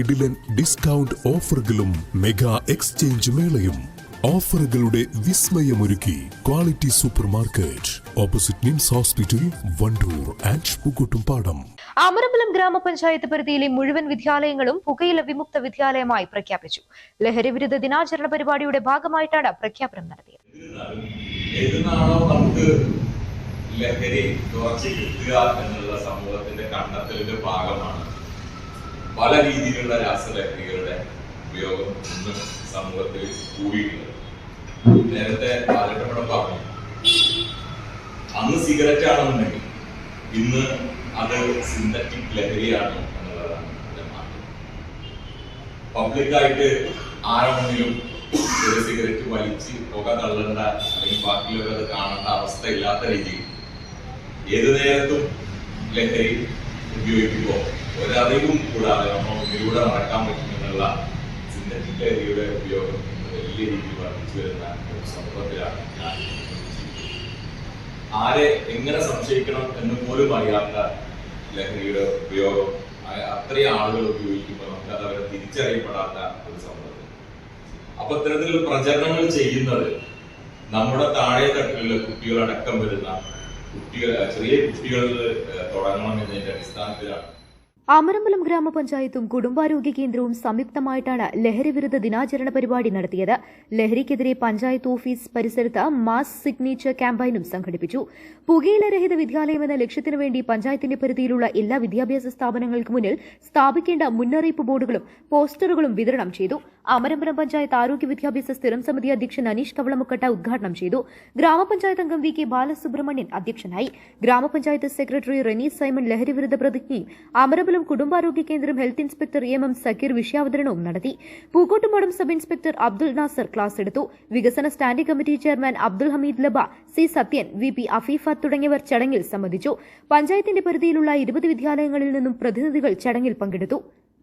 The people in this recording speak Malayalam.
കിടിലൻ ഡിസ്കൗണ്ട് ഓഫറുകളും മെഗാ എക്സ്ചേഞ്ച് മേളയും. ഓഫറുകളുടെ വിസ്മയമൊരുക്കി quality super market opposite NIMS hospital Wandoor and Pookkottumpadam Amarambalam ഗ്രാമപഞ്ചായത്ത് പരിധിയിലെ മുഴുവൻ വിദ്യാലയങ്ങളും പുകയില വിമുക്ത വിദ്യാലയമായി പ്രഖ്യാപിച്ചു. ലഹരി വിരുദ്ധ ദിനാചരണ പരിപാടിയുടെ ഭാഗമായിട്ടാണ് പ്രഖ്യാപനം നടത്തിയത്. ലഹരി എന്നുള്ള സമൂഹത്തിന്റെ കണ്ടെത്തലിന്റെ ഭാഗമാണ്. പല രീതിയിലുള്ള രാസലഹരികളുടെ ഉപയോഗം ഇന്ന് സമൂഹത്തിൽ കൂടിയിട്ടുണ്ട്. നേരത്തെ ബാലരമണം പറഞ്ഞു അന്ന് സിഗരറ്റ് ആണെന്നുണ്ടെങ്കിൽ ഇന്ന് അത് സിന്തറ്റിക് ലഹരിയാണ് എന്നുള്ളതാണ് മാറ്റം. പബ്ലിക്കായിട്ട് ആരുടെ ഒരു സിഗരറ്റ് വലിച്ച് പുക തള്ളേണ്ട അല്ലെങ്കിൽ ബാക്കിയുള്ളവർ അത് കാണേണ്ട അവസ്ഥ ഇല്ലാത്ത രീതിയിൽ ഏത് നേരത്തും ലഹരി ഉപയോഗിക്കുമ്പോൾ ഒരറിവും കൂടാതെ നമ്മൾ ഇതിലൂടെ നടക്കാൻ പറ്റുമെന്നുള്ള സിന്തറ്റിക് ഏരിയയുടെ ഉപയോഗം വലിയ രീതിയിൽ വർദ്ധിച്ചു വരുന്ന ഒരു സമൂഹത്തിലാണ് ഞാൻ ആരെ എങ്ങനെ സംശയിക്കണം എന്ന് പോലും അറിയാത്ത ലഹരിയുടെ ഉപയോഗം അത്രയും ആളുകൾ ഉപയോഗിക്കുമ്പോൾ നമുക്ക് അത് അവരെ തിരിച്ചറിയപ്പെടാത്ത ഒരു സമൂഹത്തിൽ. അപ്പൊ ഇത്തരത്തിൽ പ്രചരണങ്ങൾ ചെയ്യുന്നത് നമ്മുടെ താഴെ തട്ടിലുള്ള കുട്ടികളടക്കം വരുന്ന കുട്ടികൾ ചെറിയ കുട്ടികളിൽ തുടങ്ങണം എന്നതിന്റെ അടിസ്ഥാനത്തിലാണ്. അമരമ്പലം ഗ്രാമപഞ്ചായത്തും കുടുംബാരോഗ്യ കേന്ദ്രവും സംയുക്തമായിട്ടാണ് ലഹരി വിരുദ്ധ ദിനാചരണ പരിപാടി നടത്തിയത്. ലഹരിക്കെതിരെ പഞ്ചായത്ത് ഓഫീസ് പരിസരത്ത് മാസ് സിഗ്നേച്ചർ ക്യാമ്പയിനും സംഘടിപ്പിച്ചു. പുകയില രഹിത വിദ്യാലയം എന്ന ലക്ഷ്യത്തിനു വേണ്ടി പഞ്ചായത്തിന്റെ പരിധിയിലുള്ള എല്ലാ വിദ്യാഭ്യാസ സ്ഥാപനങ്ങൾക്ക് മുന്നിൽ സ്ഥാപിക്കേണ്ട മുന്നറിയിപ്പ് ബോർഡുകളും പോസ്റ്ററുകളും വിതരണം ചെയ്തു. അമരമ്പലം പഞ്ചായത്ത് ആരോഗ്യ വിദ്യാഭ്യാസ സ്ഥിരം സമിതി അധ്യക്ഷൻ അനീഷ് കവളമുക്കട്ട ഉദ്ഘാടനം ചെയ്തു. ഗ്രാമപഞ്ചായത്ത് അംഗം വി കെ ബാലസുബ്രഹ്മണ്യൻ അധ്യക്ഷനായി. ഗ്രാമപഞ്ചായത്ത് സെക്രട്ടറി റെനീസ് സൈമൺ ലഹരി വിരുദ്ധ പ്രതിജ്ഞയും അമരമ്പലം കുടുംബാരോഗ്യ കേന്ദ്രം health inspector M M Zakir വിഷയാവതരണവും നടത്തി. Pookkottumpadam sub inspector Abdul Nasar class എടുത്തു. വികസന standing committee chairman Abdul Hameed ലബ C Sathyan V P Afeefa തുടങ്ങിയവർ ചടങ്ങിൽ സംബന്ധിച്ചു. പഞ്ചായത്തിന്റെ പരിധിയിലുള്ള ഇരുപത് വിദ്യാലയങ്ങളിൽ നിന്നും പ്രതിനിധികൾ ചടങ്ങിൽ പങ്കെടുത്തു.